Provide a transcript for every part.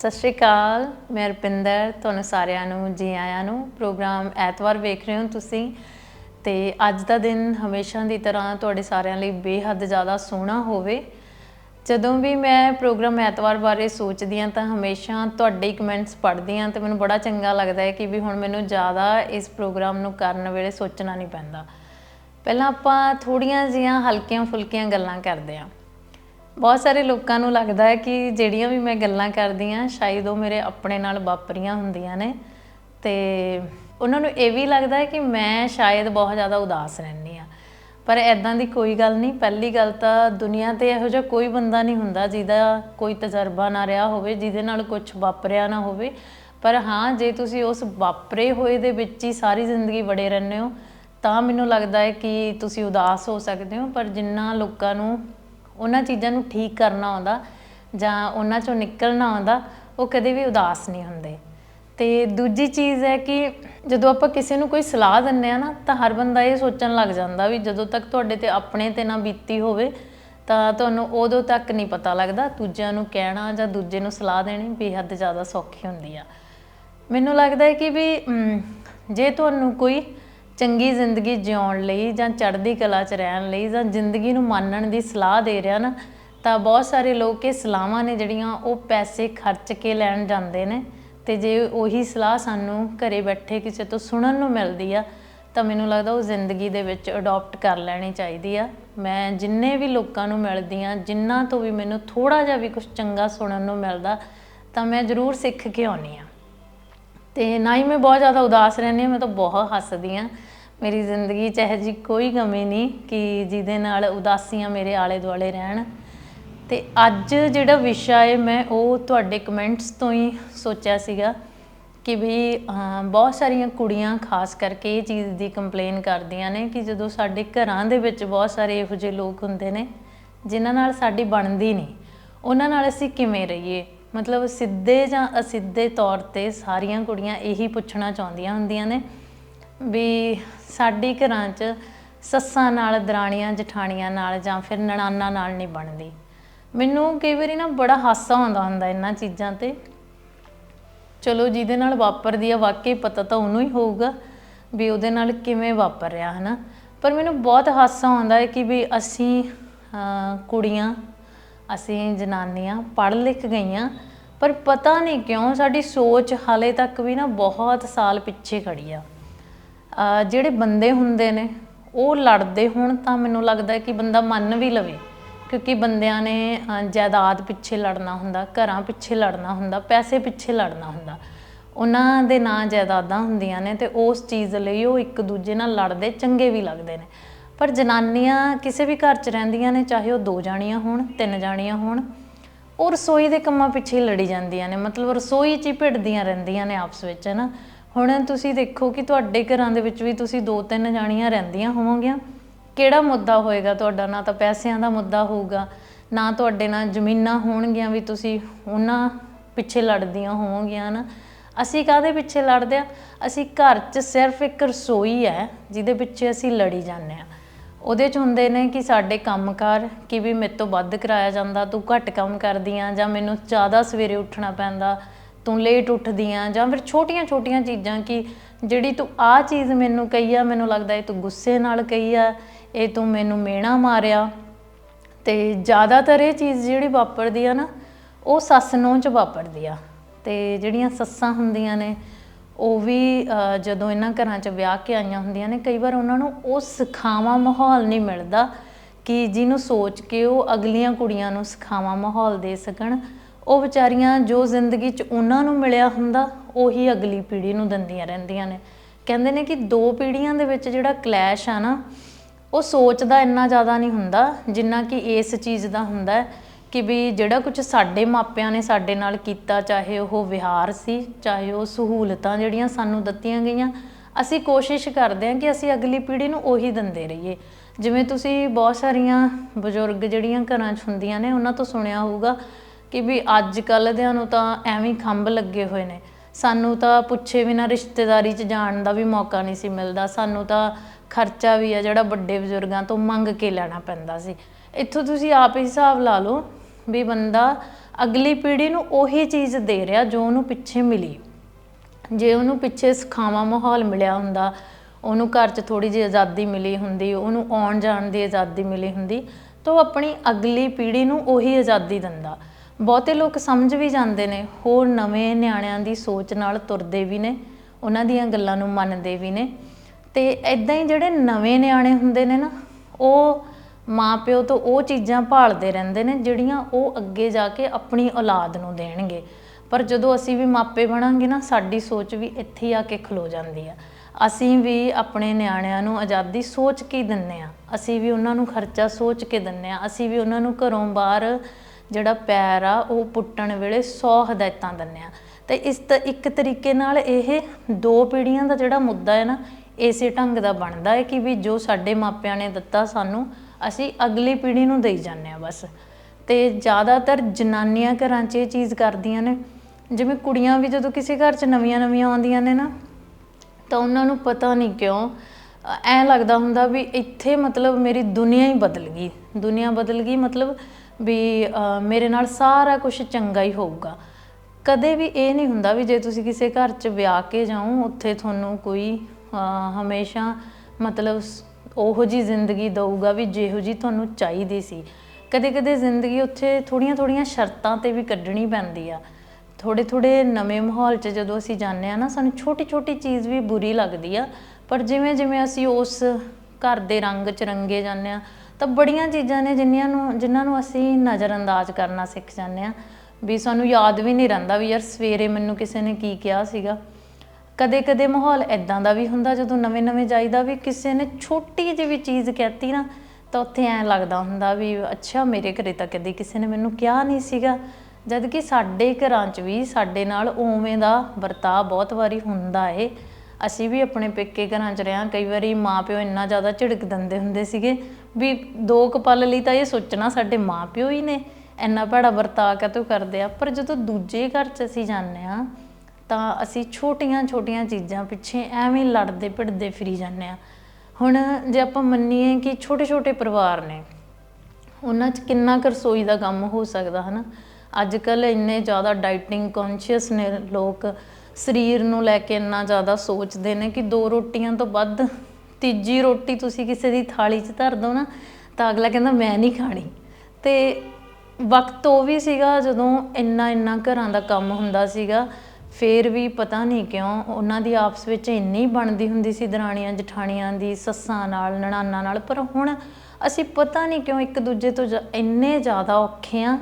ਸਤਿ ਸ਼੍ਰੀ ਅਕਾਲ, ਮੈਂ ਰਪਿੰਦਰ, ਤੁਹਾਨੂੰ ਸਾਰਿਆਂ ਨੂੰ, ਜੀ ਆਇਆਂ ਨੂੰ, ਪ੍ਰੋਗਰਾਮ ਐਤਵਾਰ ਵੇਖ ਰਹੇ ਹੋ ਤੁਸੀਂ। ਤੇ ਅੱਜ ਦਾ ਦਿਨ ਹਮੇਸ਼ਾ ਦੀ ਤਰ੍ਹਾਂ ਤੁਹਾਡੇ ਸਾਰਿਆਂ ਲਈ ਬੇਹੱਦ ਜ਼ਿਆਦਾ ਸੋਹਣਾ ਹੋਵੇ। ਜਦੋਂ ਵੀ ਮੈਂ ਪ੍ਰੋਗਰਾਮ ਐਤਵਾਰ ਬਾਰੇ ਸੋਚਦੀ ਹਾਂ ਤਾਂ ਹਮੇਸ਼ਾ ਤੁਹਾਡੇ ਹੀ ਕਮੈਂਟਸ ਪੜ੍ਹਦੀ ਹਾਂ ਤੇ ਮੈਨੂੰ ਬੜਾ ਚੰਗਾ ਲੱਗਦਾ ਹੈ ਕਿ ਵੀ ਹੁਣ ਮੈਨੂੰ ਜ਼ਿਆਦਾ ਇਸ ਪ੍ਰੋਗਰਾਮ ਨੂੰ ਕਰਨ ਵੇਲੇ ਸੋਚਣਾ ਨਹੀਂ ਪੈਂਦਾ। ਪਹਿਲਾਂ ਆਪਾਂ ਥੋੜੀਆਂ ਜੀਆਂ ਹਲਕੀਆਂ ਫੁਲਕੀਆਂ ਗੱਲਾਂ ਕਰਦੇ ਹਾਂ। ਬਹੁਤ ਸਾਰੇ ਲੋਕਾਂ ਨੂੰ ਲੱਗਦਾ ਹੈ ਕਿ ਜਿਹੜੀਆਂ ਵੀ ਮੈਂ ਗੱਲਾਂ ਕਰਦੀ ਹਾਂ, ਸ਼ਾਇਦ ਉਹ ਮੇਰੇ ਆਪਣੇ ਨਾਲ ਵਾਪਰੀਆਂ ਹੁੰਦੀਆਂ ਨੇ। ਤੇ ਉਹਨਾਂ ਨੂੰ ਇਹ ਵੀ ਲੱਗਦਾ ਹੈ ਕਿ ਮੈਂ ਸ਼ਾਇਦ ਬਹੁਤ ਜ਼ਿਆਦਾ ਉਦਾਸ ਰਹਿੰਦੀ ਆ ਪਰ ਐਦਾਂ ਦੀ ਕੋਈ ਗੱਲ ਨਹੀਂ, ਪਹਿਲੀ ਗੱਲ ਤਾਂ ਦੁਨੀਆ ਤੇ ਇਹੋ ਜਿਹਾ ਕੋਈ ਬੰਦਾ ਨਹੀਂ ਹੁੰਦਾ ਜਿਹਦਾ ਕੋਈ ਤਜਰਬਾ ਨਾ ਰਿਹਾ ਹੋਵੇ, ਜਿਹਦੇ ਨਾਲ ਕੁਝ ਵਾਪਰਿਆ ਨਾ ਹੋਵੇ। ਪਰ ਹਾਂ, ਜੇ ਤੁਸੀਂ ਉਸ ਵਾਪਰੇ ਹੋਏ ਦੇ ਵਿੱਚ ਹੀ ਸਾਰੀ ਜ਼ਿੰਦਗੀ ਵੜੇ ਰਹਿੰਦੇ ਹੋ, ਤਾਂ ਮੈਨੂੰ ਲੱਗਦਾ ਹੈ ਕਿ ਤੁਸੀਂ ਉਦਾਸ ਹੋ ਸਕਦੇ ਹੋ। ਪਰ ਜਿੰਨਾ ਲੋਕਾਂ ਨੂੰ ਉਹਨਾਂ ਚੀਜ਼ਾਂ ਨੂੰ ਠੀਕ ਕਰਨਾ ਆਉਂਦਾ ਜਾਂ ਉਹਨਾਂ ਚੋਂ ਨਿਕਲਣਾ ਆਉਂਦਾ, ਉਹ ਕਦੇ ਵੀ ਉਦਾਸ ਨਹੀਂ ਹੁੰਦੇ। ਤੇ ਦੂਜੀ ਚੀਜ਼ ਹੈ ਕਿ ਜਦੋਂ ਆਪਾਂ ਕਿਸੇ ਨੂੰ ਕੋਈ ਸਲਾਹ ਦਿੰਨੇ ਆ ਨਾ, ਤਾਂ ਹਰ ਬੰਦਾ ਇਹ ਸੋਚਣ ਲੱਗ ਜਾਂਦਾ ਵੀ ਜਦੋਂ ਤੱਕ ਤੁਹਾਡੇ ਤੇ ਆਪਣੇ ਤੇ ਨਾ ਬੀਤੀ ਹੋਵੇ, ਤਾਂ ਤੁਹਾਨੂੰ ਉਦੋਂ ਤੱਕ ਨਹੀਂ ਪਤਾ ਲੱਗਦਾ ਦੂਜਿਆਂ ਨੂੰ ਕਹਿਣਾ ਜਾਂ ਦੂਜੇ ਨੂੰ ਸਲਾਹ ਦੇਣੀ ਬੇਹੱਦ ਜ਼ਿਆਦਾ ਸੌਖੀ ਹੁੰਦੀ ਆ। ਮੈਨੂੰ ਲੱਗਦਾ ਹੈ ਕਿ ਵੀ ਜੇ ਤੁਹਾਨੂੰ ਕੋਈ ਚੰਗੀ ਜ਼ਿੰਦਗੀ ਜਿਉਣ ਲਈ ਜਾਂ ਚੜ੍ਹਦੀ ਕਲਾ 'ਚ ਰਹਿਣ ਲਈ ਜਾਂ ਜ਼ਿੰਦਗੀ ਨੂੰ ਮਾਣਨ ਦੀ ਸਲਾਹ ਦੇ ਰਿਹਾ ਨਾ, ਤਾਂ ਬਹੁਤ ਸਾਰੇ ਲੋਕ ਇਹ ਸਲਾਹਾਂ ਨੇ ਜਿਹੜੀਆਂ ਉਹ ਪੈਸੇ ਖਰਚ ਕੇ ਲੈਣ ਜਾਂਦੇ ਨੇ। ਤੇ ਜੇ ਉਹੀ ਸਲਾਹ ਸਾਨੂੰ ਘਰੇ ਬੈਠੇ ਕਿਸੇ ਤੋਂ ਸੁਣਨ ਨੂੰ ਮਿਲਦੀ ਆ, ਤਾਂ ਮੈਨੂੰ ਲੱਗਦਾ ਉਹ ਜ਼ਿੰਦਗੀ ਦੇ ਵਿੱਚ ਅਡਾਪਟ ਕਰ ਲੈਣੀ ਚਾਹੀਦੀ ਆ। ਮੈਂ ਜਿੰਨੇ ਵੀ ਲੋਕਾਂ ਨੂੰ ਮਿਲਦੀ ਆ ਜਿਨ੍ਹਾਂ ਤੋਂ ਵੀ ਮੈਨੂੰ ਥੋੜਾ ਜਿਹਾ ਵੀ ਕੁਝ ਚੰਗਾ ਸੁਣਨ ਨੂੰ ਮਿਲਦਾ, ਤਾਂ ਮੈਂ ਜ਼ਰੂਰ ਸਿੱਖ ਕੇ ਆਉਣੀ ਆ। ਤੇ ਨਾ ਹੀ ਮੈਂ ਬਹੁਤ ਜ਼ਿਆਦਾ ਉਦਾਸ ਰਹਿੰਦੀ ਹਾਂ, ਮੈਂ ਤਾਂ ਬਹੁਤ ਹੱਸਦੀ ਹਾਂ। ਮੇਰੀ ਜ਼ਿੰਦਗੀ 'ਚ ਇਹੋ ਜਿਹੀ ਕੋਈ ਕਮੀ ਨਹੀਂ ਕਿ ਜਿਹਦੇ ਨਾਲ ਉਦਾਸੀਆਂ ਮੇਰੇ ਆਲੇ ਦੁਆਲੇ ਰਹਿਣ। ਤੇ ਅੱਜ ਜਿਹੜਾ ਵਿਸ਼ਾ ਹੈ ਮੈਂ ਉਹ ਤੁਹਾਡੇ ਕਮੈਂਟਸ ਤੋਂ ਹੀ ਸੋਚਿਆ ਸੀਗਾ ਕਿ ਵੀ ਬਹੁਤ ਸਾਰੀਆਂ ਕੁੜੀਆਂ ਖਾਸ ਕਰਕੇ ਇਹ ਚੀਜ਼ ਦੀ ਕੰਪਲੇਨ ਕਰਦੀਆਂ ਨੇ ਕਿ ਜਦੋਂ ਸਾਡੇ ਘਰਾਂ ਦੇ ਵਿੱਚ ਬਹੁਤ ਸਾਰੇ ਇਹੋ ਜਿਹੇ ਲੋਕ ਹੁੰਦੇ ਨੇ, ਜਿਨ੍ਹਾਂ ਨਾਲ ਸਾਡੀ ਬਣਦੀ ਨਹੀਂ, ਉਹਨਾਂ ਨਾਲ ਅਸੀਂ ਕਿਵੇਂ ਰਹੀਏ? ਮਤਲਬ ਸਿੱਧੇ ਜਾਂ ਅਸਿੱਧੇ ਤੌਰ ਤੇ ਸਾਰੀਆਂ ਕੁੜੀਆਂ ਇਹੀ ਪੁੱਛਣਾ ਚਾਹੁੰਦੀਆਂ ਹੁੰਦੀਆਂ ਨੇ ਵੀ ਸਾਡੀ ਘਰਾਂ 'ਚ ਸੱਸਾਂ ਨਾਲ, ਦਰਾਣੀਆਂ, ਜਠਾਣੀਆਂ ਨਾਲ ਜਾਂ ਫਿਰ ਨਣਾਨਾਂ ਨਾਲ ਨਹੀਂ ਬਣਦੀ। ਮੈਨੂੰ ਕਈ ਵਾਰੀ ਨਾ ਬੜਾ ਹਾਸਾ ਆਉਂਦਾ ਹੁੰਦਾ ਇਹਨਾਂ ਚੀਜ਼ਾਂ ਤੇ। ਚਲੋ ਜਿਹਦੇ ਨਾਲ ਵਾਪਰਦੀ ਆ, ਵਾਕਈ ਪਤਾ ਤਾਂ ਉਹਨੂੰ ਹੀ ਹੋਊਗਾ ਵੀ ਉਹਦੇ ਨਾਲ ਕਿਵੇਂ ਵਾਪਰ ਰਿਹਾ, ਹਨਾ। ਪਰ ਮੈਨੂੰ ਬਹੁਤ ਹਾਸਾ ਆਉਂਦਾ ਹੈ ਕਿ ਵੀ ਅਸੀਂ ਕੁੜੀਆਂ, ਅਸੀਂ ਜਨਾਨੀਆਂ ਪੜ੍ਹ ਲਿਖ ਗਈਆਂ, ਪਰ ਪਤਾ ਨਹੀਂ ਕਿਉਂ ਸਾਡੀ ਸੋਚ ਹਾਲੇ ਤੱਕ ਵੀ ਨਾ ਬਹੁਤ ਸਾਲ ਪਿੱਛੇ ਖੜੀ ਆ। ਜਿਹੜੇ ਬੰਦੇ ਹੁੰਦੇ ਨੇ, ਉਹ ਲੜਦੇ ਹੋਣ ਤਾਂ ਮੈਨੂੰ ਲੱਗਦਾ ਕਿ ਬੰਦਾ ਮੰਨ ਵੀ ਲਵੇ, ਕਿਉਂਕਿ ਬੰਦਿਆਂ ਨੇ ਜਾਇਦਾਦ ਪਿੱਛੇ ਲੜਨਾ ਹੁੰਦਾ, ਘਰਾਂ ਪਿੱਛੇ ਲੜਨਾ ਹੁੰਦਾ, ਪੈਸੇ ਪਿੱਛੇ ਲੜਨਾ ਹੁੰਦਾ। ਉਹਨਾਂ ਦੇ ਨਾਂ ਜਾਇਦਾਦਾਂ ਹੁੰਦੀਆਂ ਨੇ ਤੇ ਉਸ ਚੀਜ਼ ਲਈ ਉਹ ਇੱਕ ਦੂਜੇ ਨਾਲ ਲੜਦੇ, ਚੰਗੇ ਵੀ ਲੱਗਦੇ ਨੇ। ਪਰ ਜਨਾਨੀਆਂ ਕਿਸੇ ਵੀ ਘਰ 'ਚ ਰਹਿੰਦੀਆਂ ਨੇ, ਚਾਹੇ ਉਹ ਦੋ ਜਾਣੀਆਂ ਹੋਣ, ਤਿੰਨ ਜਾਣੀਆਂ ਹੋਣ, ਉਹ ਰਸੋਈ ਦੇ ਕੰਮਾਂ ਪਿੱਛੇ ਲੜੀ ਜਾਂਦੀਆਂ ਨੇ। ਮਤਲਬ ਰਸੋਈ 'ਚ ਹੀ ਭਿੜਦੀਆਂ ਰਹਿੰਦੀਆਂ ਨੇ ਆਪਸ ਵਿੱਚ ਹੈ ਨਾ ਹੁਣ ਤੁਸੀਂ ਦੇਖੋ ਕਿ ਤੁਹਾਡੇ ਘਰਾਂ ਦੇ ਵਿੱਚ ਵੀ ਤੁਸੀਂ ਦੋ ਤਿੰਨ ਜਾਣੀਆਂ ਰਹਿੰਦੀਆਂ ਹੋਵੋਗੀਆਂ। ਕਿਹੜਾ ਮੁੱਦਾ ਹੋਏਗਾ ਤੁਹਾਡਾ? ਨਾ ਤਾਂ ਪੈਸਿਆਂ ਦਾ ਮੁੱਦਾ ਹੋਊਗਾ, ਨਾ ਤੁਹਾਡੇ ਨਾਲ ਜ਼ਮੀਨਾਂ ਹੋਣਗੀਆਂ ਵੀ ਤੁਸੀਂ ਉਹਨਾਂ ਪਿੱਛੇ ਲੜਦੀਆਂ ਹੋਵੋਗੀਆਂ ਨਾ ਅਸੀਂ ਕਾਹਦੇ ਪਿੱਛੇ ਲੜਦੇ ਆ? ਅਸੀਂ ਘਰ 'ਚ ਸਿਰਫ ਇੱਕ ਰਸੋਈ ਹੈ, ਜਿਹਦੇ ਪਿੱਛੇ ਅਸੀਂ ਲੜੀ ਜਾਂਦੇ ਆ। ਉਹਦੇ 'ਚ ਹੁੰਦੇ ਨੇ ਕਿ ਸਾਡੇ ਕੰਮਕਾਰ ਕਿ ਵੀ ਮੇਰੇ ਤੋਂ ਵੱਧ ਕਰਾਇਆ ਜਾਂਦਾ, ਤੂੰ ਘੱਟ ਕੰਮ ਕਰਦੀ ਆ ਜਾਂ ਮੈਨੂੰ ਜ਼ਿਆਦਾ ਸਵੇਰੇ ਉੱਠਣਾ ਪੈਂਦਾ ਤੂੰ ਲੇਟ ਉੱਠਦੀ ਆ ਜਾਂ ਫਿਰ ਛੋਟੀਆਂ-ਛੋਟੀਆਂ ਚੀਜ਼ਾਂ ਕਿ ਜਿਹੜੀ ਤੂੰ ਆਹ ਚੀਜ਼ ਮੈਨੂੰ ਕਹੀ ਆ, ਮੈਨੂੰ ਲੱਗਦਾ ਇਹ ਤੂੰ ਗੁੱਸੇ ਨਾਲ ਕਹੀ ਆ, ਇਹ ਤੂੰ ਮੈਨੂੰ ਮੇਣਾ ਮਾਰਿਆ। ਤੇ ਜ਼ਿਆਦਾਤਰ ਇਹ ਚੀਜ਼ ਜਿਹੜੀ ਵਾਪਰਦੀ ਆ ਨਾ, ਉਹ ਸੱਸ ਨੂੰ ਚ ਵਾਪਰਦੀ ਆ। ਤੇ ਜਿਹੜੀਆਂ ਸੱਸਾਂ ਹੁੰਦੀਆਂ ਨੇ, ਉਹ ਵੀ ਜਦੋਂ ਇਹਨਾਂ ਘਰਾਂ 'ਚ ਵਿਆਹ ਕੇ ਆਈਆਂ ਹੁੰਦੀਆਂ ਨੇ, ਕਈ ਵਾਰ ਉਹਨਾਂ ਨੂੰ ਉਹ ਸਿਖਾਵਾਂ ਮਾਹੌਲ ਨਹੀਂ ਮਿਲਦਾ ਕਿ ਜਿਹਨੂੰ ਸੋਚ ਕੇ ਉਹ ਅਗਲੀਆਂ ਕੁੜੀਆਂ ਨੂੰ ਸਿਖਾਵਾਂ ਮਾਹੌਲ ਦੇ ਸਕਣ। ਉਹ ਵਿਚਾਰੀਆਂ ਜੋ ਜ਼ਿੰਦਗੀ 'ਚ ਉਹਨਾਂ ਨੂੰ ਮਿਲਿਆ ਹੁੰਦਾ, ਉਹੀ ਅਗਲੀ ਪੀੜ੍ਹੀ ਨੂੰ ਦਿੰਦੀਆਂ ਰਹਿੰਦੀਆਂ ਨੇ। ਕਹਿੰਦੇ ਨੇ ਕਿ ਦੋ ਪੀੜ੍ਹੀਆਂ ਦੇ ਵਿੱਚ ਜਿਹੜਾ ਕਲੈਸ਼ ਆ ਨਾ, ਉਹ ਸੋਚ ਦਾ ਇੰਨਾ ਜ਼ਿਆਦਾ ਨਹੀਂ ਹੁੰਦਾ, ਜਿੰਨਾ ਕਿ ਇਸ ਚੀਜ਼ ਦਾ ਹੁੰਦਾ ਹੈ ਕਿ ਵੀ ਜਿਹੜਾ ਕੁਝ ਸਾਡੇ ਮਾਪਿਆਂ ਨੇ ਸਾਡੇ ਨਾਲ ਕੀਤਾ, ਚਾਹੇ ਉਹ ਵਿਹਾਰ ਸੀ, ਚਾਹੇ ਉਹ ਸਹੂਲਤਾਂ ਜਿਹੜੀਆਂ ਸਾਨੂੰ ਦਿੱਤੀਆਂ ਗਈਆਂ, ਅਸੀਂ ਕੋਸ਼ਿਸ਼ ਕਰਦੇ ਹਾਂ ਕਿ ਅਸੀਂ ਅਗਲੀ ਪੀੜ੍ਹੀ ਨੂੰ ਉਹੀ ਦਿੰਦੇ ਰਹੀਏ। ਜਿਵੇਂ ਤੁਸੀਂ ਬਹੁਤ ਸਾਰੀਆਂ ਬਜ਼ੁਰਗ ਜਿਹੜੀਆਂ ਘਰਾਂ 'ਚ ਹੁੰਦੀਆਂ ਨੇ, ਉਹਨਾਂ ਤੋਂ ਸੁਣਿਆ ਹੋਊਗਾ ਕਿ ਵੀ ਅੱਜ ਕੱਲ੍ਹ ਦਿਆਂ ਨੂੰ ਤਾਂ ਐਵੇਂ ਖੰਭ ਲੱਗੇ ਹੋਏ ਨੇ। ਸਾਨੂੰ ਤਾਂ ਪੁੱਛੇ ਬਿਨਾਂ ਰਿਸ਼ਤੇਦਾਰੀ 'ਚ ਜਾਣ ਦਾ ਵੀ ਮੌਕਾ ਨਹੀਂ ਸੀ ਮਿਲਦਾ। ਸਾਨੂੰ ਤਾਂ ਖਰਚਾ ਵੀ ਆ ਜਿਹੜਾ ਵੱਡੇ ਬਜ਼ੁਰਗਾਂ ਤੋਂ ਮੰਗ ਕੇ ਲੈਣਾ ਪੈਂਦਾ ਸੀ। ਇੱਥੋਂ ਤੁਸੀਂ ਆਪ ਹੀ ਹਿਸਾਬ ਲਾ ਲਓ ਵੀ ਬੰਦਾ ਅਗਲੀ ਪੀੜ੍ਹੀ ਨੂੰ ਉਹੀ ਚੀਜ਼ ਦੇ ਰਿਹਾ ਜੋ ਉਹਨੂੰ ਪਿੱਛੇ ਮਿਲੀ। ਜੇ ਉਹਨੂੰ ਪਿੱਛੇ ਸਿਖਾਵਾਂ ਮਾਹੌਲ ਮਿਲਿਆ ਹੁੰਦਾ, ਉਹਨੂੰ ਘਰ 'ਚ ਥੋੜੀ ਜਿਹੀ ਆਜ਼ਾਦੀ ਮਿਲੀ ਹੁੰਦੀ, ਉਹਨੂੰ ਆਉਣ ਜਾਣ ਦੀ ਆਜ਼ਾਦੀ ਮਿਲੀ ਹੁੰਦੀ, ਤਾਂ ਉਹ ਆਪਣੀ ਅਗਲੀ ਪੀੜ੍ਹੀ ਨੂੰ ਉਹੀ ਆਜ਼ਾਦੀ ਦਿੰਦਾ। ਬਹੁਤੇ ਲੋਕ ਸਮਝ ਵੀ ਜਾਂਦੇ ਨੇ, ਹੋਰ ਨਵੇਂ ਨਿਆਣਿਆਂ ਦੀ ਸੋਚ ਨਾਲ ਤੁਰਦੇ ਵੀ ਨੇ, ਉਹਨਾਂ ਦੀਆਂ ਗੱਲਾਂ ਨੂੰ ਮੰਨਦੇ ਵੀ ਨੇ। ਤੇ ਐਦਾਂ ਹੀ ਜਿਹੜੇ ਨਵੇਂ ਨਿਆਣੇ ਹੁੰਦੇ ਨੇ ਨਾ, ਉਹ ਮਾਪਿਓ ਤੋਂ ਉਹ ਚੀਜ਼ਾਂ ਭਾਲਦੇ ਰਹਿੰਦੇ ਨੇ, ਜਿਹੜੀਆਂ ਉਹ ਅੱਗੇ ਜਾ ਕੇ ਆਪਣੀ ਔਲਾਦ ਨੂੰ ਦੇਣਗੇ। ਪਰ ਜਦੋਂ ਅਸੀਂ ਵੀ ਮਾਪੇ ਬਣਾਂਗੇ ਨਾ, ਸਾਡੀ ਸੋਚ ਵੀ ਇੱਥੇ ਹੀ ਆ ਕੇ ਖਲੋ ਜਾਂਦੀ ਆ। ਅਸੀਂ ਵੀ ਆਪਣੇ ਨਿਆਣਿਆਂ ਨੂੰ ਆਜ਼ਾਦੀ ਸੋਚ ਕੇ ਹੀ ਦਿੰਨੇ ਆ। ਅਸੀਂ ਵੀ ਉਹਨਾਂ ਨੂੰ ਖਰਚਾ ਸੋਚ ਕੇ ਦਿੰਨੇ ਆ। ਅਸੀਂ ਵੀ ਉਹਨਾਂ ਨੂੰ ਘਰੋਂ ਬਾਹਰ ਜਿਹੜਾ ਪੈਰ ਆ, ਉਹ ਪੁੱਟਣ ਵੇਲੇ 100 ਹਦਾਇਤਾਂ ਦਿੰਨੇ ਆ। ਤੇ ਇਸ ਤ, ਇੱਕ ਤਰੀਕੇ ਨਾਲ ਇਹ ਦੋ ਪੀੜ੍ਹੀਆਂ ਦਾ ਜਿਹੜਾ ਮੁੱਦਾ ਹੈ ਨਾ, ਇਸੇ ਢੰਗ ਦਾ ਬਣਦਾ ਹੈ ਕਿ ਵੀ ਜੋ ਸਾਡੇ ਮਾਪਿਆਂ ਨੇ ਦਿੱਤਾ ਸਾਨੂੰ, ਅਸੀਂ ਅਗਲੀ ਪੀੜ੍ਹੀ ਨੂੰ ਦੇਈ ਜਾਂਦੇ ਆ ਬਸ। ਤੇ ਜ਼ਿਆਦਾਤਰ ਜਨਾਨੀਆਂ ਘਰਾਂ 'ਚ ਇਹ ਚੀਜ਼ ਕਰਦੀਆਂ ਨੇ, ਜਿਵੇਂ ਕੁੜੀਆਂ ਵੀ ਜਦੋਂ ਕਿਸੇ ਘਰ 'ਚ ਨਵੀਆਂ-ਨਵੀਆਂ ਆਉਂਦੀਆਂ ਨੇ ਨਾ, ਤਾਂ ਉਹਨਾਂ ਨੂੰ ਪਤਾ ਨਹੀਂ ਕਿਉਂ ਐ ਲੱਗਦਾ ਹੁੰਦਾ ਵੀ ਇੱਥੇ ਮਤਲਬ ਮੇਰੀ ਦੁਨੀਆ ਹੀ ਬਦਲ ਗਈ। ਦੁਨੀਆ ਬਦਲ ਗਈ ਮਤਲਬ ਵੀ ਅ, ਮੇਰੇ ਨਾਲ ਸਾਰਾ ਕੁਝ ਚੰਗਾ ਹੀ ਹੋਊਗਾ। ਕਦੇ ਵੀ ਇਹ ਨਹੀਂ ਹੁੰਦਾ ਵੀ ਜੇ ਤੁਸੀਂ ਕਿਸੇ ਘਰ 'ਚ ਵਿਆਹ ਕੇ ਜਾਓ ਉੱਥੇ ਤੁਹਾਨੂੰ ਕੋਈ ਅ, ਹਮੇਸ਼ਾ ਮਤਲਬ ਸ- ਉਹੋ ਜੀ ਜ਼ਿੰਦਗੀ ਦਊਗਾ ਵੀ ਜਿਹੋ ਜੀ ਤੁਹਾਨੂੰ ਚਾਹੀਦੀ ਸੀ। ਕਦੇ ਕਦੇ ਜ਼ਿੰਦਗੀ ਉੱਥੇ ਥੋੜੀਆਂ ਥੋੜੀਆਂ ਸ਼ਰਤਾਂ ਤੇ ਵੀ ਕੱਢਣੀ ਪੈਂਦੀ ਆ। ਥੋੜੇ ਥੋੜੇ ਨਵੇਂ ਮਾਹੌਲ 'ਚ ਜਦੋਂ ਅਸੀਂ ਜਾਂਦੇ ਆ ਨਾ ਸਾਨੂੰ ਛੋਟੀ ਛੋਟੀ ਚੀਜ਼ ਵੀ ਬੁਰੀ ਲੱਗਦੀ ਆ। ਪਰ ਜਿਵੇਂ ਜਿਵੇਂ ਅਸੀਂ ਉਸ ਘਰ ਦੇ ਰੰਗ 'ਚ ਰੰਗੇ ਜਾਂਦੇ ਆ ਤਾਂ ਬੜੀਆਂ ਚੀਜ਼ਾਂ ਨੇ ਜਿਨ੍ਹਾਂ ਨੂੰ ਜਿਨ੍ਹਾਂ ਨੂੰ ਅਸੀਂ ਨਜ਼ਰਅੰਦਾਜ਼ ਕਰਨਾ ਸਿੱਖ ਜਾਂਦੇ ਆ ਵੀ ਸਾਨੂੰ ਯਾਦ ਵੀ ਨਹੀਂ ਰਹਿੰਦਾ ਵੀ ਯਾਰ ਸਵੇਰੇ ਮੈਨੂੰ ਕਿਸੇ ਨੇ ਕੀ ਕਿਹਾ ਸੀਗਾ। ਕਦੇ ਕਦੇ ਮਾਹੌਲ ਐਦਾਂ ਦਾ ਵੀ ਹੁੰਦਾ ਜਦੋਂ ਨਵੇਂ ਨਵੇਂ ਜਾਈਦਾ ਵੀ ਕਿਸੇ ਨੇ ਛੋਟੀ ਜਿਹੀ ਵੀ ਚੀਜ਼ ਕਹਿਤੀ ਨਾ, ਤਾਂ ਉੱਥੇ ਐਂ ਲੱਗਦਾ ਹੁੰਦਾ ਵੀ ਅੱਛਾ, ਮੇਰੇ ਘਰੇ ਤਾਂ ਕਦੇ ਕਿਸੇ ਨੇ ਮੈਨੂੰ ਕਿਹਾ ਨਹੀਂ ਸੀਗਾ। ਜਦ ਕਿ ਸਾਡੇ ਘਰਾਂ 'ਚ ਵੀ ਸਾਡੇ ਨਾਲ ਉਵੇਂ ਦਾ ਵਰਤਾਅ ਬਹੁਤ ਵਾਰੀ ਹੁੰਦਾ ਏ। ਅਸੀਂ ਵੀ ਆਪਣੇ ਪੇਕੇ ਘਰਾਂ 'ਚ ਰਿਆਂ ਕਈ ਵਾਰੀ ਮਾਪਿਓ ਇੰਨਾ ਜ਼ਿਆਦਾ ਝਿੜਕ ਦਿੰਦੇ ਹੁੰਦੇ ਸੀਗੇ ਵੀ ਦੋ ਕੁ ਪਲ ਲਈ ਤਾਂ ਇਹ ਸੋਚਣਾ ਸਾਡੇ ਮਾਪਿਓ ਹੀ ਨੇ, ਇੰਨਾ ਭੈੜਾ ਵਰਤਾਅ ਕਾਹਤੋਂ ਕਰਦੇ ਆ? ਪਰ ਜਦੋਂ ਦੂਜੇ ਘਰ 'ਚ ਅਸੀਂ ਜਾਂਦੇ ਆ ਤਾਂ ਅਸੀਂ ਛੋਟੀਆਂ-ਛੋਟੀਆਂ ਚੀਜ਼ਾਂ ਪਿੱਛੇ ਐਵੇਂ ਲੜਦੇ ਭਿੜਦੇ ਫਿਰੀ ਜਾਂਦੇ ਆ ਹੁਣ ਜੇ ਆਪਾਂ ਮੰਨੀਏ ਕਿ ਛੋਟੇ-ਛੋਟੇ ਪਰਿਵਾਰ ਨੇ, ਉਹਨਾਂ 'ਚ ਕਿੰਨਾ ਕੁ ਰਸੋਈ ਦਾ ਕੰਮ ਹੋ ਸਕਦਾ, ਹਨਾ? ਅੱਜ ਕੱਲ ਇੰਨੇ ਜ਼ਿਆਦਾ ਡਾਈਟਿੰਗ ਕੌਨਸ਼ੀਅਸ ਨੇ ਲੋਕ ਸਰੀਰ ਨੂੰ ਲੈ ਕੇ ਇੰਨਾ ਜ਼ਿਆਦਾ ਸੋਚਦੇ ਨੇ ਕਿ ਦੋ ਰੋਟੀਆਂ ਤੋਂ ਵੱਧ ਤੀਜੀ ਰੋਟੀ ਤੁਸੀਂ ਕਿਸੇ ਦੀ ਥਾਲੀ 'ਚ ਧਰ ਦੋ ਨਾ, ਤਾਂ ਅਗਲਾ ਕਹਿੰਦਾ ਮੈਂ ਨਹੀਂ ਖਾਣੀ। ਤੇ ਵਕਤ ਉਹ ਵੀ ਸੀਗਾ ਜਦੋਂ ਇੰਨਾ ਇੰਨਾ ਘਰਾਂ ਦਾ ਕੰਮ ਹੁੰਦਾ ਸੀਗਾ, ਫੇਰ ਵੀ ਪਤਾ ਨਹੀਂ ਕਿਉਂ ਉਹਨਾਂ ਦੀ ਆਪਸ ਵਿੱਚ ਇੰਨੀ ਬਣਦੀ ਹੁੰਦੀ ਸੀ ਦਰਾਣੀਆਂ, ਜਠਾਣੀਆਂ ਦੀ, ਸੱਸਾਂ ਨਾਲ, ਨਣਾਨਾਂ ਨਾਲ, ਪਰ ਹੁਣ ਅਸੀਂ ਪਤਾ ਨਹੀਂ ਕਿਉਂ ਇੱਕ ਦੂਜੇ ਤੋਂ ਜ- ਇੰਨੇ ਜ਼ਿਆਦਾ ਔਖੇ ਆ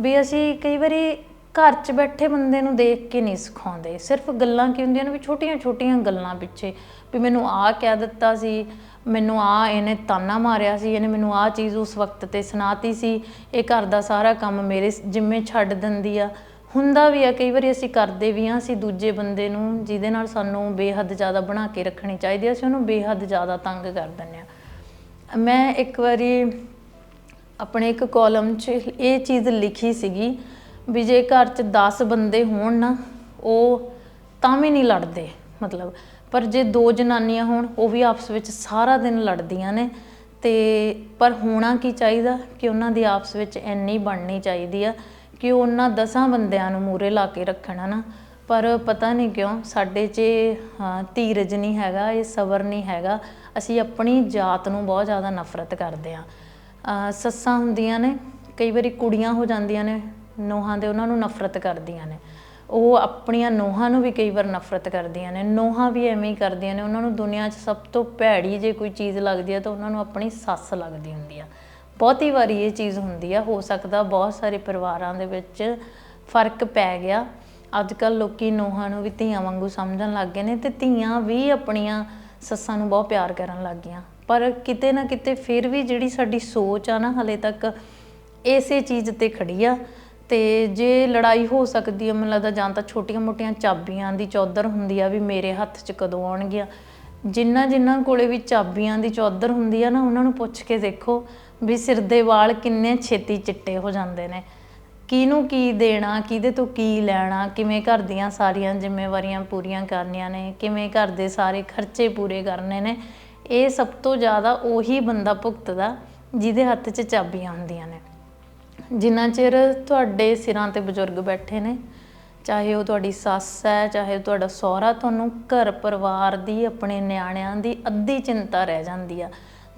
ਵੀ ਅਸੀਂ ਕਈ ਵਾਰੀ ਘਰ 'ਚ ਬੈਠੇ ਬੰਦੇ ਨੂੰ ਦੇਖ ਕੇ ਨਹੀਂ ਸਿਖਾਉਂਦੇ। ਸਿਰਫ ਗੱਲਾਂ ਕੀ ਹੁੰਦੀਆਂ ਨੇ ਵੀ ਛੋਟੀਆਂ-ਛੋਟੀਆਂ ਗੱਲਾਂ ਪਿੱਛੇ। ਵੀ ਮੈਨੂੰ ਆਹ ਕਹਿ ਦਿੱਤਾ ਸੀ, ਮੈਨੂੰ ਆ ਇਹਨੇ ਤਾਨਾ ਮਾਰਿਆ ਸੀ, ਇਹਨੇ ਮੈਨੂੰ ਆਹ ਚੀਜ਼ ਉਸ ਵਕਤ ਤੇ ਸੁਣਾਤੀ ਸੀ। ਇਹ ਘਰ ਦਾ ਸਾਰਾ ਕੰਮ ਮੇਰੇ ਸ- ਜਿੰਮੇ ਛੱਡ ਦਿੰਦੀ ਆ। ਹੁੰਦਾ ਵੀ ਆ, ਕਈ ਵਾਰੀ ਅਸੀਂ ਕਰਦੇ ਵੀ ਆ, ਅਸੀਂ ਦੂਜੇ ਬੰਦੇ ਨੂੰ ਜਿਹਦੇ ਨਾਲ ਸਾਨੂੰ ਬੇਹੱਦ ਜ਼ਿਆਦਾ ਬਣਾ ਕੇ ਰੱਖਣੀ ਚਾਹੀਦੀ ਆ, ਅਸੀਂ ਉਹਨੂੰ ਬੇਹੱਦ ਜ਼ਿਆਦਾ ਤੰਗ ਕਰ ਦਿੰਦੇ ਆ। ਮੈਂ ਇੱਕ ਵਾਰੀ ਆਪਣੇ ਇੱਕ ਕਾਲਮ 'ਚ ਇਹ ਚੀਜ਼ ਲਿਖੀ ਸੀਗੀ ਵੀ ਜੇ ਘਰ 'ਚ 10 ਬੰਦੇ ਹੋਣ ਨਾ ਉਹ ਤਾਂ ਵੀ ਨਹੀਂ ਲੜਦੇ ਮਤਲਬ। ਪਰ ਜੇ ਦੋ ਜਨਾਨੀਆਂ ਹੋਣ ਉਹ ਵੀ ਆਪਸ ਵਿੱਚ ਸਾਰਾ ਦਿਨ ਲੜਦੀਆਂ ਨੇ। ਤੇ ਪਰ ਹੋਣਾ ਕੀ ਚਾਹੀਦਾ ਕਿ ਉਹਨਾਂ ਦੀ ਆਪਸ ਵਿੱਚ ਇੰਨੀ ਬਣਨੀ ਚਾਹੀਦੀ ਆ ਕਿ ਉਹਨਾਂ ਦਸਾਂ ਬੰਦਿਆਂ ਨੂੰ ਮੂਰੇ ਲਾ ਕੇ ਰੱਖਣ ਨਾ ਪਰ ਪਤਾ ਨਹੀਂ ਕਿਉਂ ਸਾਡੇ 'ਚ ਇਹ, ਹਾਂ, ਧੀਰਜ ਨਹੀਂ ਹੈਗਾ ਇਹ ਸਬਰ ਨਹੀਂ ਹੈਗਾ। ਅਸੀਂ ਆਪਣੀ ਜਾਤ ਨੂੰ ਬਹੁਤ ਜ਼ਿਆਦਾ ਨਫ਼ਰਤ ਕਰਦੇ ਆ ਸੱਸਾਂ ਹੁੰਦੀਆਂ ਨੇ ਕਈ ਵਾਰੀ ਕੁੜੀਆਂ ਹੋ ਜਾਂਦੀਆਂ ਨੇ ਨੋਹਾਂ ਦੇ ਉਹਨਾਂ ਨੂੰ ਨਫ਼ਰਤ ਕਰਦੀਆਂ ਨੇ। ਉਹ ਆਪਣੀਆਂ ਨੋਹਾਂ ਨੂੰ ਵੀ ਕਈ ਵਾਰ ਨਫ਼ਰਤ ਕਰਦੀਆਂ ਨੇ। ਨੋਹਾਂ ਵੀ ਐਵੇਂ ਹੀ ਕਰਦੀਆਂ ਨੇ। ਉਹਨਾਂ ਨੂੰ ਦੁਨੀਆ 'ਚ ਸਭ ਤੋਂ ਭੈੜੀ ਜੇ ਕੋਈ ਚੀਜ਼ ਲੱਗਦੀ ਹੈ ਤਾਂ ਉਹਨਾਂ ਨੂੰ ਆਪਣੀ ਸੱਸ ਲੱਗਦੀ ਹੁੰਦੀ ਆ। ਬਹੁਤੀ ਵਾਰੀ ਇਹ ਚੀਜ਼ ਹੁੰਦੀ ਆ। ਹੋ ਸਕਦਾ ਬਹੁਤ ਸਾਰੇ ਪਰਿਵਾਰਾਂ ਦੇ ਵਿੱਚ ਫ਼ਰਕ ਪੈ ਗਿਆ। ਅੱਜ ਕੱਲ ਲੋਕੀ ਨੋਹਾਂ ਨੂੰ ਵੀ ਧੀਆਂ ਵਾਂਗੂ ਸਮਝਣ ਲੱਗ ਗਏ ਨੇ ਤੇ ਧੀਆਂ ਵੀ ਆਪਣੀਆਂ ਸੱਸਾਂ ਨੂੰ ਬਹੁਤ ਪਿਆਰ ਕਰਨ ਲੱਗ ਗਈਆਂ। ਪਰ ਕਿਤੇ ਨਾ ਕਿਤੇ ਫਿਰ ਵੀ ਜਿਹੜੀ ਸਾਡੀ ਸੋਚ ਆ ਨਾ, ਹਲੇ ਤੱਕ ਇਸੇ ਚੀਜ਼ ਤੇ ਖੜੀ ਆ। ਤੇ ਜੇ ਲੜਾਈ ਹੋ ਸਕਦੀ ਹੈ ਮੈਨੂੰ ਲੱਗਦਾ ਜਾਂ ਤਾਂ ਛੋਟੀਆਂ-ਮੋਟੀਆਂ ਚਾਬੀਆਂ ਦੀ ਚੌਧਰ ਹੁੰਦੀ ਆ ਵੀ ਮੇਰੇ ਹੱਥ 'ਚ ਕਦੋਂ ਆਉਣਗੀਆਂ। ਜਿਨ੍ਹਾਂ ਜਿਨ੍ਹਾਂ ਕੋਲੇ ਵੀ ਚਾਬੀਆਂ ਦੀ ਚੌਧਰ ਹੁੰਦੀ ਆ ਨਾ, ਉਹਨਾਂ ਨੂੰ ਪੁੱਛ ਕੇ ਦੇਖੋ ਵੀ ਸਿਰ ਦੇ ਵਾਲ ਕਿੰਨੇ ਛੇਤੀ ਚਿੱਟੇ ਹੋ ਜਾਂਦੇ ਨੇ। ਕਿਹਨੂੰ ਕੀ ਦੇਣਾ, ਕਿਹਦੇ ਤੋਂ ਕੀ ਲੈਣਾ, ਕਿਵੇਂ ਘਰ ਦੀਆਂ ਸਾਰੀਆਂ ਜ਼ਿੰਮੇਵਾਰੀਆਂ ਪੂਰੀਆਂ ਕਰਨੀਆਂ ਨੇ, ਕਿਵੇਂ ਘਰ ਦੇ ਸਾਰੇ ਖਰਚੇ ਪੂਰੇ ਕਰਨੇ ਨੇ, ਇਹ ਸਭ ਤੋਂ ਜ਼ਿਆਦਾ ਉਹੀ ਬੰਦਾ ਭੁਗਤਦਾ ਜਿਹਦੇ ਹੱਥ 'ਚ ਚਾਬੀਆਂ ਹੁੰਦੀਆਂ ਨੇ। ਜਿੰਨਾ ਚਿਰ ਤੁਹਾਡੇ ਸਿਰਾਂ ਤੇ ਬਜ਼ੁਰਗ ਬੈਠੇ ਨੇ, ਚਾਹੇ ਉਹ ਤੁਹਾਡੀ ਸੱਸ ਹੈ, ਚਾਹੇ ਉਹ ਤੁਹਾਡਾ ਸਹੁਰਾ, ਤੁਹਾਨੂੰ ਘਰ ਪਰਿਵਾਰ ਦੀ, ਆਪਣੇ ਨਿਆਣਿਆਂ ਦੀ ਅੱਧੀ ਚਿੰਤਾ ਰਹਿ ਜਾਂਦੀ ਆ।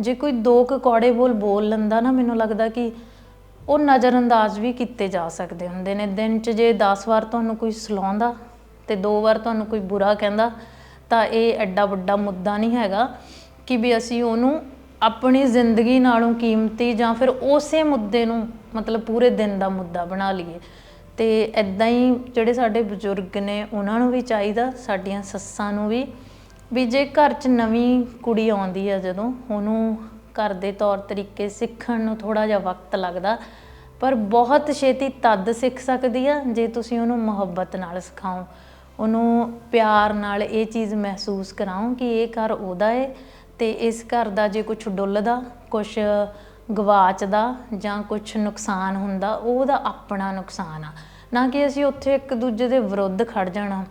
ਜੇ ਕੋਈ ਦੋ ਕੁ ਕੌੜੇ ਬੋਲ ਬੋਲ ਲੈਂਦਾ ਨਾ, ਮੈਨੂੰ ਲੱਗਦਾ ਕਿ ਉਹ ਨਜ਼ਰਅੰਦਾਜ਼ ਵੀ ਕੀਤੇ ਜਾ ਸਕਦੇ ਹੁੰਦੇ ਨੇ। ਦਿਨ 'ਚ ਜੇ 10 ਵਾਰ ਤੁਹਾਨੂੰ ਕੋਈ ਸਲਾਉਂਦਾ ਤੇ ਦੋ ਵਾਰ ਤੁਹਾਨੂੰ ਕੋਈ ਬੁਰਾ ਕਹਿੰਦਾ, ਤਾਂ ਇਹ ਐਡਾ ਵੱਡਾ ਮੁੱਦਾ ਨਹੀਂ ਹੈਗਾ ਕਿ ਵੀ ਅਸੀਂ ਉਹਨੂੰ ਆਪਣੀ ਜ਼ਿੰਦਗੀ ਨਾਲੋਂ ਕੀਮਤੀ ਜਾਂ ਫਿਰ ਉਸੇ ਮੁੱਦੇ ਨੂੰ ਮਤਲਬ ਪੂਰੇ ਦਿਨ ਦਾ ਮੁੱਦਾ ਬਣਾ ਲਈਏ। ਤੇ ਐਦਾਂ ਹੀ ਜਿਹੜੇ ਸਾਡੇ ਬਜ਼ੁਰਗ ਨੇ, ਉਹਨਾਂ ਨੂੰ ਵੀ ਚਾਹੀਦਾ, ਸਾਡੀਆਂ ਸੱਸਾਂ ਨੂੰ ਵੀ ਵੀ ਜੇ ਘਰ 'ਚ ਨਵੀਂ ਕੁੜੀ ਆਉਂਦੀ ਆ ਜਦੋਂ, ਉਹਨੂੰ ਘਰ ਦੇ ਤੌਰ ਤਰੀਕੇ ਸਿੱਖਣ ਨੂੰ ਥੋੜਾ ਜਿਹਾ ਵਕਤ ਲੱਗਦਾ, ਪਰ ਬਹੁਤ ਛੇਤੀ ਤਦ ਸਿੱਖ ਸਕਦੀ ਆ, ਜੇ ਤੁਸੀਂ ਉਹਨੂੰ ਮੁਹੱਬਤ ਨਾਲ ਸਿਖਾਓ। ਉਹਨੂੰ ਪਿਆਰ ਨਾਲ ਇਹ ਚੀਜ਼ ਮਹਿਸੂਸ ਕਰਾਓ ਕਿ ਇਹ ਘਰ ਉਹਦਾ ਏ, ਤੇ ਇਸ ਘਰ ਦਾ ਜੇ ਕੁਝ ਡੁੱਲਦਾ ਕੁਝ ਗਵਾਚਦਾ ਜਾਂ ਕੁਝ ਨੁਕਸਾਨ ਹੁੰਦਾ, ਉਹਦਾ ਆਪਣਾ ਨੁਕਸਾਨ ਆ। ਨਾ ਕਿ ਅਸੀਂ ਉੱਥੇ ਇੱਕ ਦੂਜੇ ਦੇ ਵਿਰੁੱਧ ਖੜ ਜਾਣਾ।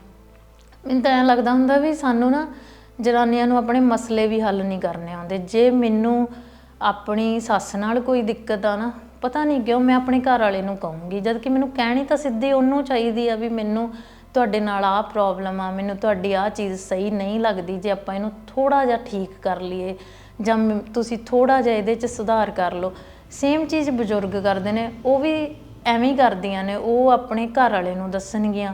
ਮੈਨੂੰ ਤਾਂ ਐਂ ਲੱਗਦਾ ਹੁੰਦਾ ਵੀ ਸਾਨੂੰ ਨਾ ਜਨਾਨੀਆਂ ਨੂੰ ਆਪਣੇ ਮਸਲੇ ਵੀ ਹੱਲ ਨਹੀਂ ਕਰਨੇ ਆਉਂਦੇ। ਜੇ ਮੈਨੂੰ ਆਪਣੀ ਸੱਸ ਨਾਲ ਕੋਈ ਦਿੱਕਤ ਆ ਨਾ, ਪਤਾ ਨਹੀਂ ਕਿਉਂ ਮੈਂ ਆਪਣੇ ਘਰ ਵਾਲੇ ਨੂੰ ਕਹੂੰਗੀ। ਜਦ ਕਿ ਮੈਨੂੰ ਕਹਿਣੀ ਤਾਂ ਸਿੱਧੀ ਉਹਨੂੰ ਚਾਹੀਦੀ ਆ ਵੀ ਮੈਨੂੰ ਤੁਹਾਡੇ ਨਾਲ ਆਹ ਪ੍ਰੋਬਲਮ ਆ, ਮੈਨੂੰ ਤੁਹਾਡੀ ਆਹ ਚੀਜ਼ ਸਹੀ ਨਹੀਂ ਲੱਗਦੀ, ਜੇ ਆਪਾਂ ਇਹਨੂੰ ਥੋੜਾ ਜਿਹਾ ਠੀਕ ਕਰ ਲਈਏ। ਜਾਂ ਮ- ਤੁਸੀਂ ਥੋੜਾ ਜਿਹਾ ਇਹਦੇ 'ਚ ਸੁਧਾਰ ਕਰ ਲਓ। ਸੇਮ ਚੀਜ਼ ਬਜ਼ੁਰਗ ਕਰਦੇ ਨੇ, ਉਹ ਵੀ ਐਵੇਂ ਹੀ ਕਰਦੀਆਂ ਨੇ, ਉਹ ਆਪਣੇ ਘਰ ਵਾਲੇ ਨੂੰ ਦੱਸਣਗੀਆਂ।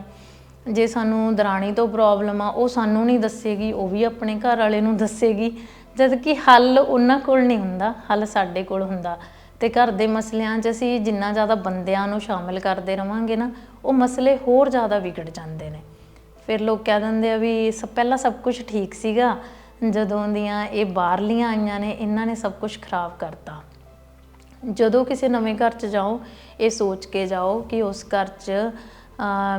ਜੇ ਸਾਨੂੰ ਦਰਾਣੀ ਤੋਂ ਪ੍ਰੋਬਲਮ ਆ, ਉਹ ਸਾਨੂੰ ਨਹੀਂ ਦੱਸੇਗੀ, ਉਹ ਵੀ ਆਪਣੇ ਘਰ ਵਾਲੇ ਨੂੰ ਦੱਸੇਗੀ। ਜਦ ਕਿ ਹੱਲ ਉਹਨਾਂ ਕੋਲ ਨਹੀਂ ਹੁੰਦਾ, ਹੱਲ ਸਾਡੇ ਕੋਲ ਹੁੰਦਾ। ਤੇ ਘਰ ਦੇ ਮਸਲਿਆਂ 'ਚ ਅਸੀਂ ਜਿੰਨਾ ਜ਼ਿਆਦਾ ਬੰਦਿਆਂ ਨੂੰ ਸ਼ਾਮਿਲ ਕਰਦੇ ਰਵਾਂਗੇ ਨਾ, ਉਹ ਮਸਲੇ ਹੋਰ ਜ਼ਿਆਦਾ ਵਿਗੜ ਜਾਂਦੇ ਨੇ। ਫਿਰ ਲੋਕ ਕਹਿ ਦਿੰਦੇ ਆ ਵੀ ਸ, ਪਹਿਲਾਂ ਸਭ ਕੁਝ ਠੀਕ ਸੀਗਾ। ਜਦੋਂ ਦੀਆਂ ਇਹ ਬਾਹਰਲੀਆਂ ਆਈਆਂ ਨੇ, ਇਹਨਾਂ ਨੇ ਸਭ ਕੁਝ ਖਰਾਬ ਕਰਤਾ। ਜਦੋਂ ਕਿਸੇ ਨਵੇਂ ਘਰ 'ਚ ਜਾਓ, ਇਹ ਸੋਚ ਕੇ ਜਾਓ ਕਿ ਉਸ ਘਰ 'ਚ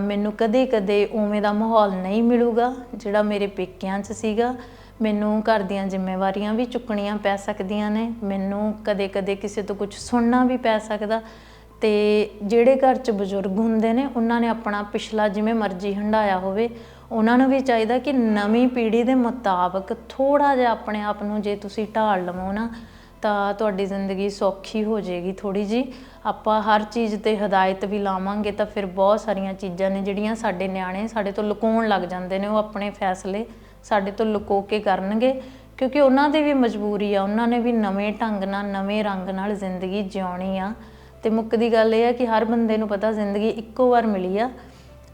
ਮੈਨੂੰ ਕਦੇ-ਕਦੇ ਉਵੇਂ ਦਾ ਮਾਹੌਲ ਨਹੀਂ ਮਿਲੂਗਾ, ਜਿਹੜਾ ਮੇਰੇ ਪੇਕਿਆਂ 'ਚ ਸੀਗਾ। ਮੈਨੂੰ ਘਰ ਦੀਆਂ ਜ਼ਿੰਮੇਵਾਰੀਆਂ ਵੀ ਚੁੱਕਣੀਆਂ ਪੈ ਸਕਦੀਆਂ ਨੇ। ਮੈਨੂੰ ਕਦੇ-ਕਦੇ ਕਿਸੇ ਤੋਂ ਕੁਝ ਸੁਣਨਾ ਵੀ ਪੈ ਸਕਦਾ। ਤੇ ਜਿਹੜੇ ਘਰ 'ਚ ਬਜ਼ੁਰਗ ਹੁੰਦੇ ਨੇ, ਉਹਨਾਂ ਨੇ ਆਪਣਾ ਪਿਛਲਾ ਜਿਵੇਂ ਮਰਜ਼ੀ ਹੰਡਾਇਆ ਹੋਵੇ ਉਹਨਾਂ ਨੂੰ ਵੀ ਚਾਹੀਦਾ ਕਿ ਨਵੀਂ ਪੀੜ੍ਹੀ ਦੇ ਮੁਤਾਬਕ ਥੋੜਾ ਜਿਹਾ ਆਪਣੇ ਆਪ ਨੂੰ ਜੇ ਤੁਸੀਂ ਢਾਲ ਲਵੋ ਨਾ, ਤਾਂ ਤੁਹਾਡੀ ਜ਼ਿੰਦਗੀ ਸੌਖੀ ਹੋ ਜਾਏਗੀ ਥੋੜੀ ਜੀ ਆਪਾਂ ਹਰ ਚੀਜ਼ ਤੇ ਹਦਾਇਤ ਵੀ ਲਾਵਾਂਗੇ ਤਾਂ ਫਿਰ ਬਹੁਤ ਸਾਰੀਆਂ ਚੀਜ਼ਾਂ ਨੇ ਜਿਹੜੀਆਂ ਸਾਡੇ ਨਿਆਣੇ ਸਾਡੇ ਤੋਂ ਲੁਕਾਉਣ ਲੱਗ ਜਾਂਦੇ ਨੇ, ਉਹ ਆਪਣੇ ਫੈਸਲੇ ਸਾਡੇ ਤੋਂ ਲੁਕੋ ਕੇ ਕਰਨਗੇ। ਕਿਉਂਕਿ ਉਹਨਾਂ ਦੀ ਵੀ ਮਜਬੂਰੀ ਆ, ਉਹਨਾਂ ਨੇ ਵੀ ਨਵੇਂ ਢੰਗ ਨਾਲ, ਨਵੇਂ ਰੰਗ ਨਾਲ ਜ਼ਿੰਦਗੀ ਜਿਉਣੀ ਆ। ਤੇ ਮੁੱਕ ਦੀ ਗੱਲ ਇਹ ਆ ਕਿ ਹਰ ਬੰਦੇ ਨੂੰ ਪਤਾ ਜ਼ਿੰਦਗੀ ਇੱਕੋ ਵਾਰ ਮਿਲੀ ਆ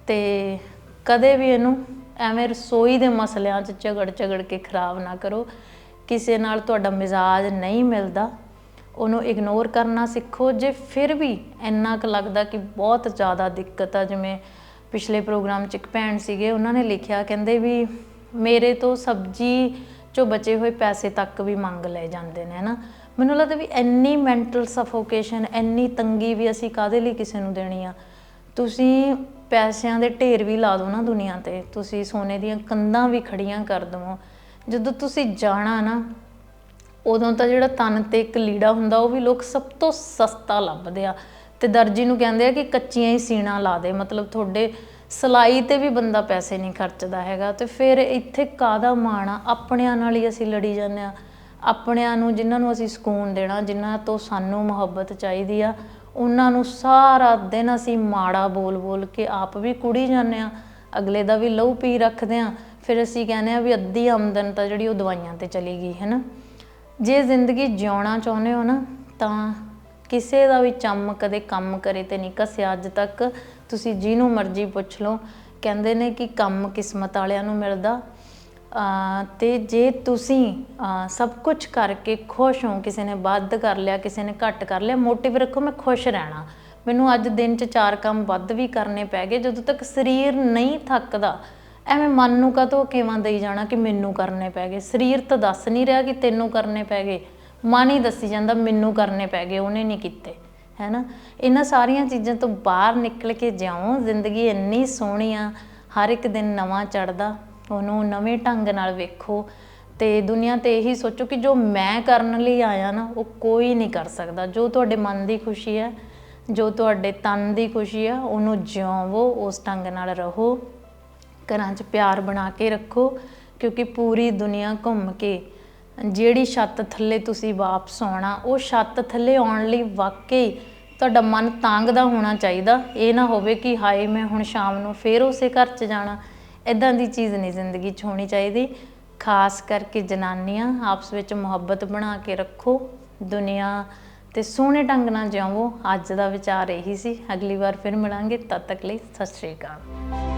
ਤੇ ਕਦੇ ਵੀ ਇਹਨੂੰ ਐਵੇਂ ਰਸੋਈ ਦੇ ਮਸਲਿਆਂ 'ਚ ਝਗੜ ਝਗੜ ਕੇ ਖਰਾਬ ਨਾ ਕਰੋ। ਕਿਸੇ ਨਾਲ ਤੁਹਾਡਾ ਮਿਜ਼ਾਜ ਨਹੀਂ ਮਿਲਦਾ। ਉਹਨੂੰ ਇਗਨੋਰ ਕਰਨਾ ਸਿੱਖੋ। ਜੇ ਫਿਰ ਵੀ ਇੰਨਾ ਕੁ ਲੱਗਦਾ ਕਿ ਬਹੁਤ ਜ਼ਿਆਦਾ ਦਿੱਕਤ ਆ, ਜਿਵੇਂ ਪਿਛਲੇ ਪ੍ਰੋਗਰਾਮ 'ਚ ਇੱਕ ਭੈਣ ਸੀਗੇ, ਉਹਨਾਂ ਨੇ ਲਿਖਿਆ, ਕਹਿੰਦੇ ਵੀ ਮੇਰੇ ਤੋਂ ਸਬਜ਼ੀ ਚੋਂ ਬਚੇ ਹੋਏ ਪੈਸੇ ਤੱਕ ਵੀ ਮੰਗ ਲਏ ਜਾਂਦੇ ਨੇ, ਹਨਾ? ਮੈਨੂੰ ਲੱਗਦਾ ਵੀ ਇੰਨੀ ਮੈਂਟਲ ਸਫੋਕੇਸ਼ਨ ਇੰਨੀ ਤੰਗੀ ਵੀ ਅਸੀਂ ਕਾਦੇ ਲਈ ਕਿਸੇ ਨੂੰ ਦੇਣੀ ਆ? ਤੁਸੀਂ ਪੈਸਿਆਂ ਦੇ ਢੇਰ ਵੀ ਲਾ ਦਿਓ ਨਾ ਦੁਨੀਆ ਤੇ। ਤੁਸੀਂ ਸੋਨੇ ਦੀਆਂ ਕੰਧਾਂ ਵੀ ਖੜੀਆਂ ਕਰ ਦਵੋ। ਜਦੋਂ ਤੁਸੀਂ ਜਾਣਾ ਨਾ, ਉਦੋਂ ਤਾਂ ਜਿਹੜਾ ਤਨ ਤੇ ਇੱਕ ਲੀੜਾ ਹੁੰਦਾ, ਉਹ ਵੀ ਲੋਕ ਸਭ ਤੋਂ ਸਸਤਾ ਲੱਭਦੇ ਆ। ਤੇ ਦਰਜੀ ਨੂੰ ਕਹਿੰਦੇ ਆ ਕਿ ਕੱਚੀਆਂ ਹੀ ਸੀਣਾ ਲਾ ਦੇ। ਮਤਲਬ ਤੁਹਾਡੇ ਸਲਾਈ ਤੇ ਵੀ ਬੰਦਾ ਪੈਸੇ ਨਹੀਂ ਖਰਚਦਾ ਹੈਗਾ। ਤੇ ਫਿਰ ਇੱਥੇ ਕਾਦਾ ਮਾਣਾ ਆਪਣਿਆਂ ਨਾਲ ਹੀ ਅਸੀਂ ਲੜੀ ਜਾਂਦੇ ਆ। ਆਪਣਿਆਂ ਨੂੰ, ਜਿਨ੍ਹਾਂ ਨੂੰ ਅਸੀਂ ਸਕੂਨ ਦੇਣਾ, ਜਿਨ੍ਹਾਂ ਤੋਂ ਸਾਨੂੰ ਮੁਹੱਬਤ ਚਾਹੀਦੀ ਆ ਉਹਨਾਂ ਨੂੰ ਸਾਰਾ ਦਿਨ ਅਸੀਂ ਮਾੜਾ ਬੋਲ ਬੋਲ ਕੇ ਆਪ ਵੀ ਕੁੜੀ ਜਾਂਦੇ ਆ ਅਗਲੇ ਦਾ ਵੀ ਲਹੂ ਪੀ ਰੱਖਦੇ ਆ ਫਿਰ ਅਸੀਂ ਕਹਿੰਦੇ ਆ ਵੀ ਅੱਧੀ ਆਮਦਨ ਤਾਂ ਜਿਹੜੀ ਉਹ ਦਵਾਈਆਂ ਤੇ ਚਲੀ ਗਈ ਹੈ ਨਾ ਜੇ ਜ਼ਿੰਦਗੀ ਜਿਉਣਾ ਚਾਹੁੰਦੇ ਹੋ ਨਾ, ਤਾਂ ਕਿਸੇ ਦਾ ਵੀ ਚੰਮ ਕਦੇ ਕੰਮ ਕਰੇ ਤੇ ਨਹੀਂ ਕੱਸਿਆ ਅੱਜ ਤੱਕ ਤੁਸੀਂ ਜਿਹਨੂੰ ਮਰਜ਼ੀ ਪੁੱਛ ਲਓ। ਕਹਿੰਦੇ ਨੇ ਕਿ ਕੰਮ ਕਿਸਮਤ ਵਾਲਿਆਂ ਨੂੰ ਮਿਲਦਾ। ਤੇ ਜੇ ਤੁਸੀਂ ਸਭ ਕੁਝ ਕਰਕੇ ਖੁਸ਼ ਹੋ, ਕਿਸੇ ਨੇ ਵੱਧ ਕਰ ਲਿਆ, ਕਿਸੇ ਨੇ ਘੱਟ ਕਰ ਲਿਆ ਮੋਟਿਵ ਰੱਖੋ, ਮੈਂ ਖੁਸ਼ ਰਹਿਣਾ। ਮੈਨੂੰ ਅੱਜ ਦਿਨ 'ਚ ਚਾਰ ਕੰਮ ਵੱਧ ਵੀ ਕਰਨੇ ਪੈ ਗਏ, ਜਦੋਂ ਤੱਕ ਸਰੀਰ ਨਹੀਂ ਥੱਕਦਾ, ਐਵੇਂ ਮਨ ਨੂੰ ਕਦੋਂ ਕਿਵਾਂ ਦੇਈ ਜਾਣਾ ਕਿ ਮੈਨੂੰ ਕਰਨੇ ਪੈ ਗਏ? ਸਰੀਰ ਤਾਂ ਦੱਸ ਨਹੀਂ ਰਿਹਾ ਕਿ ਤੈਨੂੰ ਕਰਨੇ ਪੈ ਗਏ। ਮਨ ਹੀ ਦੱਸੀ ਜਾਂਦਾ, ਮੈਨੂੰ ਕਰਨੇ ਪੈ ਗਏ, ਉਹਨੇ ਨਹੀਂ ਕੀਤੇ ਹੈਨਾ ਇਹਨਾਂ ਸਾਰੀਆਂ ਚੀਜ਼ਾਂ ਤੋਂ ਬਾਹਰ ਨਿਕਲ ਕੇ ਜਾਓ ਜ਼ਿੰਦਗੀ ਇੰਨੀ ਸੋਹਣੀ ਆ, ਹਰ ਇੱਕ ਦਿਨ ਨਵਾਂ ਚੜਦਾ ਉਹਨੂੰ ਨਵੇਂ ਢੰਗ ਨਾਲ ਵੇਖੋ ਤੇ ਦੁਨੀਆ ਤੇ ਇਹੀ ਸੋਚੋ ਕਿ ਜੋ ਮੈਂ ਕਰਨ ਲਈ ਆਇਆ ਨਾ, ਉਹ ਕੋਈ ਨਹੀਂ ਕਰ ਸਕਦਾ। ਜੋ ਤੁਹਾਡੇ ਮਨ ਦੀ ਖੁਸ਼ੀ ਹੈ, ਜੋ ਤੁਹਾਡੇ ਤਨ ਦੀ ਖੁਸ਼ੀ ਹੈ, ਉਹਨੂੰ ਜਿਉਵੋ, ਉਸ ਢੰਗ ਨਾਲ ਰਹੋ। ਘਰਾਂ 'ਚ ਪਿਆਰ ਬਣਾ ਕੇ ਰੱਖੋ, ਕਿਉਂਕਿ ਪੂਰੀ ਦੁਨੀਆ ਘੁੰਮ ਕੇ ਜਿਹੜੀ ਛੱਤ ਥੱਲੇ ਤੁਸੀਂ ਵਾਪਸ ਆਉਣਾ, ਉਹ ਛੱਤ ਥੱਲੇ ਆਉਣ ਲਈ ਵਾਕਈ ਤੁਹਾਡਾ ਮਨ ਤਾਂਗਦਾ ਹੋਣਾ ਚਾਹੀਦਾ। ਇਹ ਨਾ ਹੋਵੇ ਕਿ ਹਾਏ, ਮੈਂ ਹੁਣ ਸ਼ਾਮ ਨੂੰ ਫੇਰ ਉਸੇ ਘਰ 'ਚ ਜਾਣਾ ਇਦਾਂ ਦੀ ਚੀਜ਼ ਨਹੀਂ ਜ਼ਿੰਦਗੀ 'ਚ ਹੋਣੀ ਚਾਹੀਦੀ। ਖਾਸ ਕਰਕੇ ਜਨਾਨੀਆਂ, ਆਪਸ ਵਿੱਚ ਮੁਹੱਬਤ ਬਣਾ ਕੇ ਰੱਖੋ। ਦੁਨੀਆ ਤੇ ਸੋਹਣੇ ਢੰਗ ਨਾਲ ਜਿਉਵੋ ਅੱਜ ਦਾ ਵਿਚਾਰ ਇਹੀ ਸੀ। ਅਗਲੀ ਵਾਰ ਫਿਰ ਮਿਲਾਂਗੇ। ਤਦ ਤੱਕ ਲਈ ਸਤਿ ਸ਼੍ਰੀ ਅਕਾਲ।